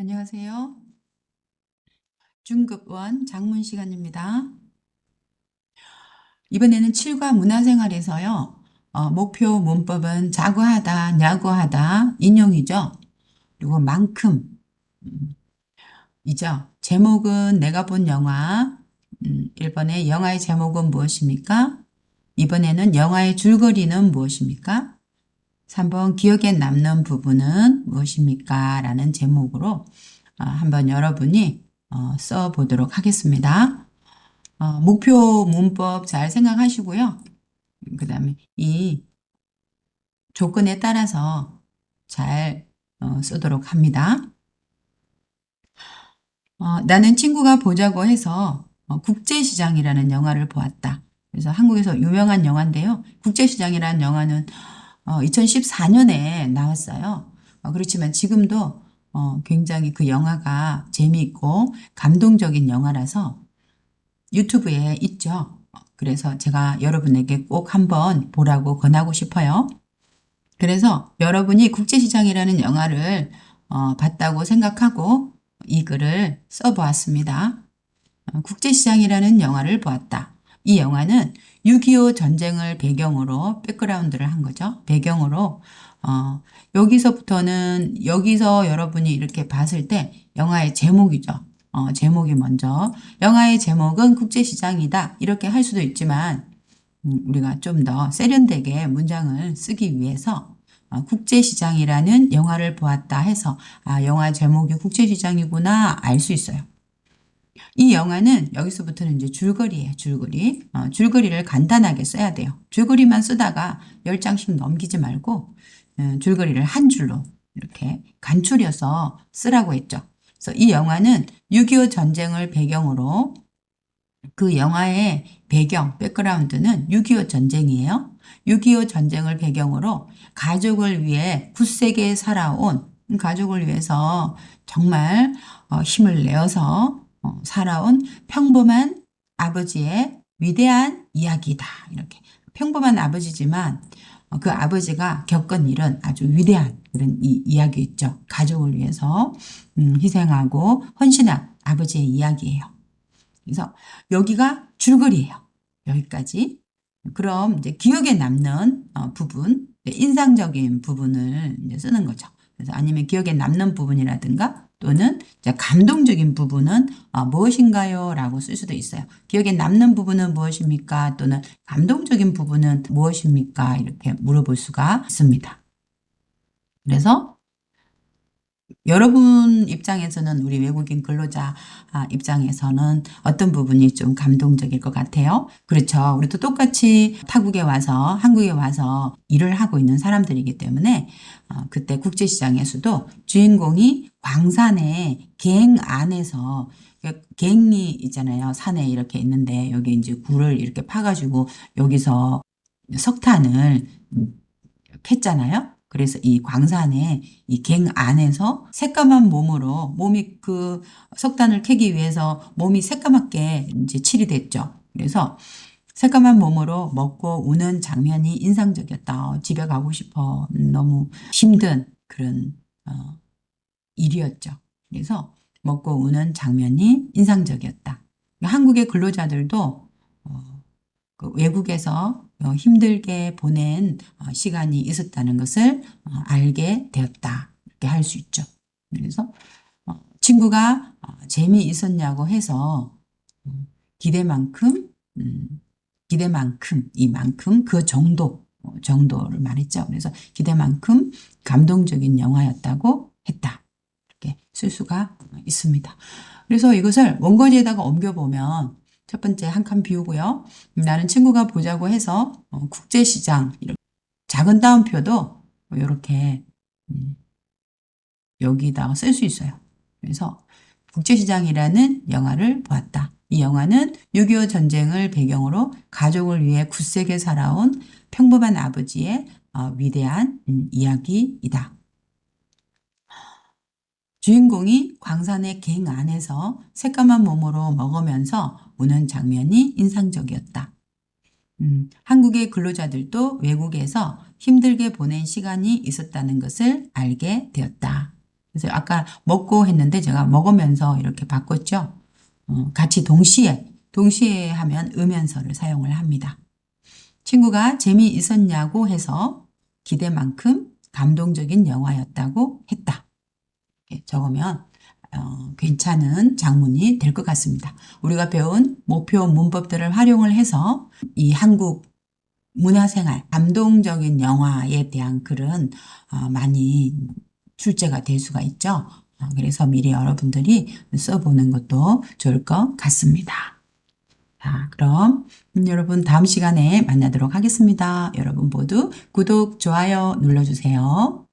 안녕하세요. 중급원 장문 시간입니다. 이번에는 7과 문화생활에서요. 어, 목표 문법은 자고하다, 야구하다, 인용이죠. 그리고 만큼, 음, 이죠. 제목은 내가 본 영화, 음, 1번에 영화의 제목은 무엇입니까? 이번에는 영화의 줄거리는 무엇입니까? 3번 기억에 남는 부분은 무엇입니까? 라는 제목으로 어, 한번 여러분이 어, 써보도록 하겠습니다. 어, 목표 문법 잘 생각하시고요. 그 다음에 이 조건에 따라서 잘 어, 쓰도록 합니다. 어, 나는 친구가 보자고 해서 어, 국제시장이라는 영화를 보았다. 그래서 한국에서 유명한 영화인데요. 국제시장이라는 영화는 어, 2014년에 나왔어요. 어, 그렇지만 지금도 어, 굉장히 그 영화가 재미있고 감동적인 영화라서 유튜브에 있죠. 그래서 제가 여러분에게 꼭 한번 보라고 권하고 싶어요. 그래서 여러분이 국제시장이라는 영화를 어, 봤다고 생각하고 이 글을 써보았습니다. 어, 국제시장이라는 영화를 보았다. 이 영화는 6.25 전쟁을 배경으로 백그라운드를 한 거죠. 배경으로 어, 여기서부터는 여기서 여러분이 이렇게 봤을 때 영화의 제목이죠. 어, 제목이 먼저 영화의 제목은 국제시장이다 이렇게 할 수도 있지만 음, 우리가 좀 더 세련되게 문장을 쓰기 위해서 어, 국제시장이라는 영화를 보았다 해서 아 영화 제목이 국제시장이구나 알 수 있어요. 이 영화는 여기서부터는 이제 줄거리예요. 줄거리. 어, 줄거리를 간단하게 써야 돼요. 줄거리만 쓰다가 10장씩 넘기지 말고 음, 줄거리를 한 줄로 이렇게 간추려서 쓰라고 했죠. 그래서 이 영화는 6.25 전쟁을 배경으로 그 영화의 배경, 백그라운드는 6.25 전쟁이에요. 6.25 전쟁을 배경으로 가족을 위해 굳세게 살아온 가족을 위해서 정말 어, 힘을 내어서 어, 살아온 평범한 아버지의 위대한 이야기다. 이렇게 평범한 아버지지만 어, 그 아버지가 겪은 일은 아주 위대한 그런 이, 이야기 있죠. 가족을 위해서 음, 희생하고 헌신한 아버지의 이야기예요. 그래서 여기가 줄거리예요. 여기까지. 그럼 이제 기억에 남는 어, 부분, 인상적인 부분을 쓰는 거죠. 그래서 아니면 기억에 남는 부분이라든가 또는 감동적인 부분은 어, 무엇인가요? 라고 쓸 수도 있어요. 기억에 남는 부분은 무엇입니까? 또는 감동적인 부분은 무엇입니까? 이렇게 물어볼 수가 있습니다. 그래서 여러분 입장에서는 우리 외국인 근로자 아, 입장에서는 어떤 부분이 좀 감동적일 것 같아요. 그렇죠. 우리도 똑같이 타국에 와서 한국에 와서 일을 하고 있는 사람들이기 때문에 어, 그때 국제시장에서도 주인공이 광산의 갱 안에서 갱이 있잖아요. 산에 이렇게 있는데 여기 이제 굴을 이렇게 파가지고 여기서 석탄을 캤잖아요. 그래서 이 광산에 이 갱 안에서 새까만 몸으로 몸이 그 석탄을 캐기 위해서 몸이 새까맣게 이제 칠이 됐죠. 그래서 새까만 몸으로 먹고 우는 장면이 인상적이었다. 집에 가고 싶어. 너무 힘든 그런 어, 일이었죠. 그래서 먹고 우는 장면이 인상적이었다. 한국의 근로자들도 어, 그 외국에서 어, 힘들게 보낸 어, 시간이 있었다는 것을 어, 알게 되었다. 이렇게 할 수 있죠. 그래서 친구가 재미있었냐고 해서 음, 기대만큼 음, 기대만큼 이만큼 그 정도 정도를 말했죠. 그래서 기대만큼 감동적인 영화였다고 했다. 이렇게 쓸 수가 있습니다. 그래서 이것을 원고지에다가 옮겨보면 첫 번째 한 칸 비우고요. 나는 친구가 보자고 해서 어, 국제시장 작은 따옴표도 이렇게 음, 여기다가 쓸 수 있어요. 그래서 국제시장이라는 영화를 보았다. 이 영화는 6.25 전쟁을 배경으로 가족을 위해 굳세게 살아온 평범한 아버지의 어, 위대한 음, 이야기이다. 주인공이 광산의 갱 안에서 새까만 몸으로 먹으면서 우는 장면이 인상적이었다. 음, 한국의 근로자들도 외국에서 힘들게 보낸 시간이 있었다는 것을 알게 되었다. 그래서 아까 먹고 했는데 제가 먹으면서 이렇게 바꿨죠. 어, 같이 동시에, 동시에 하면 음연서를 사용을 합니다. 친구가 재미있었냐고 해서 기대만큼 감동적인 영화였다고 했다. 이렇게 적으면 어, 괜찮은 장문이 될 것 같습니다. 우리가 배운 목표 문법들을 활용을 해서 이 한국 문화생활, 감동적인 영화에 대한 글은 어, 많이 출제가 될 수가 있죠. 어, 그래서 미리 여러분들이 써보는 것도 좋을 것 같습니다. 자, 그럼 음, 여러분 다음 시간에 만나도록 하겠습니다. 여러분 모두 구독, 좋아요 눌러주세요.